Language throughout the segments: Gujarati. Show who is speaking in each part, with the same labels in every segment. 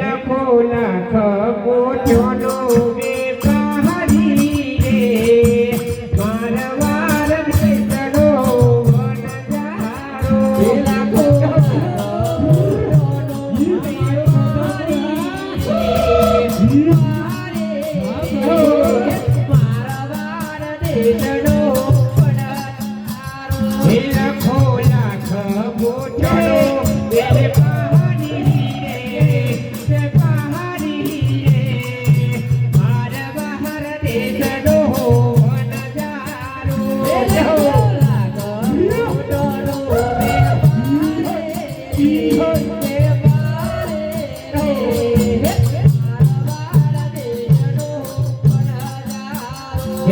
Speaker 1: લખો લખ ગોઠ્યોનો વે પારી રે. મારવાર બેસડો વનજારો લખો હે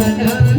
Speaker 1: da da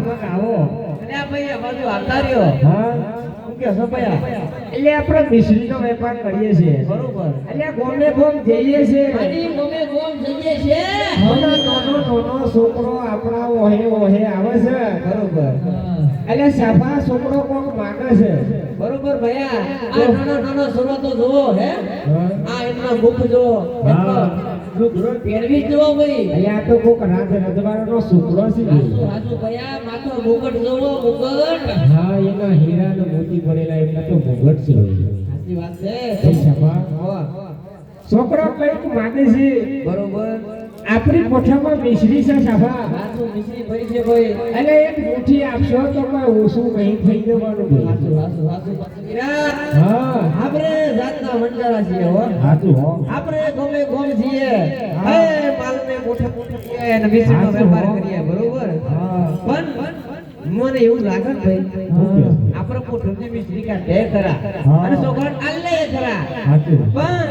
Speaker 1: ભાઈ હા? એટલે આપણે મિશ્રીનો વેપાર કરીએ છીએ. એટલે ગોમે ગોમ જઈએ છીએ. નાનો નાનો નાનો છોકરો આપણા ઓહે ઓહે આવે છે. બરોબર. એટલે સાફા છોકરો કોક માગે છે?
Speaker 2: બરોબર ભાઈ આ નાનો નાનો છોરો તો જુઓ હે? આ એમના મુખ જુઓ.
Speaker 1: હા.
Speaker 2: પહેરવી જુઓ ભાઈ.
Speaker 1: અહીંયા તો કોક રાજ રજવાડાનો છોકરો છે
Speaker 2: રાજુ રાજુ માથો મુગટ જુઓ મુગટ.
Speaker 1: હા એના હીરા ને મોતી પડેલા એમના તો મુગટ છે.
Speaker 2: સાચી વાત છે.
Speaker 1: ભાઈ સફા છોકરો કંઈક માગે છે.
Speaker 2: બરોબર.
Speaker 1: આપણી કોઠામાં મિશ્રી છે સફા
Speaker 2: મિશ્રી ભાઈ છે ભાઈ.
Speaker 1: એટલે એક મુઠ્ઠી આપશો તો કોઈ ઓછું નહીં થઈ જવાનું ભાઈ. હા.
Speaker 2: આપણે જાતના મંડારા છીએ હો.
Speaker 1: સાચું હો.
Speaker 2: આપણે ગમે ગોમ છીએ
Speaker 1: હે.
Speaker 2: માલને મોઠે મોઠે છીએ અને
Speaker 1: વિશેનો
Speaker 2: વેપાર કરીએ બરોબર? પણ મને એવું લાગે ભાઈ. આપણે પોઠમની મિસ્ત્રી કાઢે ખરા
Speaker 1: હા.
Speaker 2: અને સોગણ આલે
Speaker 1: કરા.
Speaker 2: પણ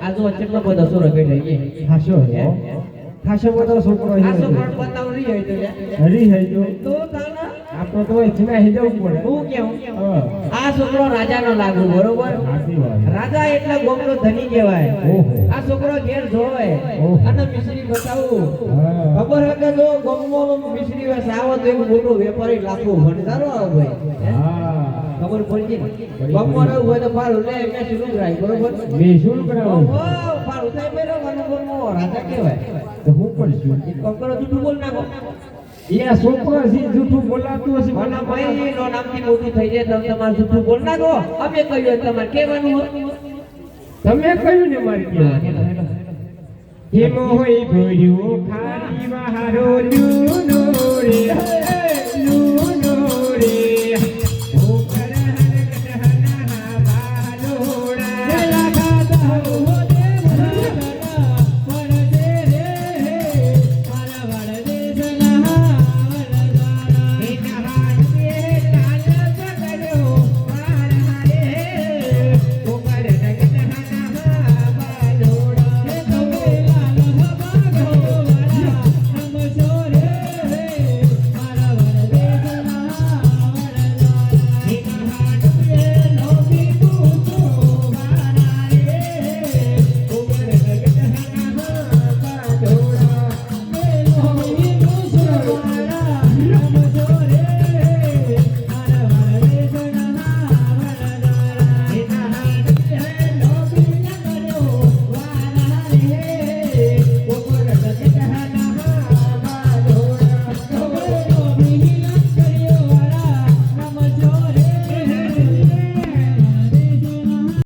Speaker 2: આ જો બધો સોરો બેઠો છે.
Speaker 1: હાશો હે. ખાસો બધો છોકરો
Speaker 2: આ
Speaker 1: છે
Speaker 2: છોકરાને બતાવું નહીં હોય તો રહી
Speaker 1: હરી હે જો
Speaker 2: તો તાને
Speaker 1: આપણે તો ઇચના હી જવું પડે.
Speaker 2: હું કેવું આ છોકરો રાજાનો લાગુ બરોબર? રાજા એટલે ગોમનો ધની કહેવાય. આ છોકરો ઘેર જોવે. અને મિશ્રી બતાવું. ખબર હે કે જો ગોમનો મિશ્રી વેસ આવો તો એક મોટો વેપારી લાખો ભણતારો આવે. ભાઈ? ખબર પડી ગોમમાં હોય તો પાર લે મેં શું કરાય બરોબર?
Speaker 1: બેસુર કરાવો.
Speaker 2: પાર ઉતાઈ મેરો મને ગોમનો રાજા કહેવાય.
Speaker 1: તો હું પડશું
Speaker 2: એક કામ તું બોલ નાખો.
Speaker 1: એ આ છોકરો છે જૂઠું બોલાતું હશે
Speaker 2: મને ભાઈ નો નામથી મોટું થઈ જાય તમે તમારે જૂઠું બોલ નાખો અમે કહ્યું તમારે કહેવાનું
Speaker 1: તમે કહ્યું ને મારી
Speaker 2: હા,
Speaker 1: કહેવાનું.
Speaker 2: Hello, hello.
Speaker 1: હોય ભર્યું Thank you.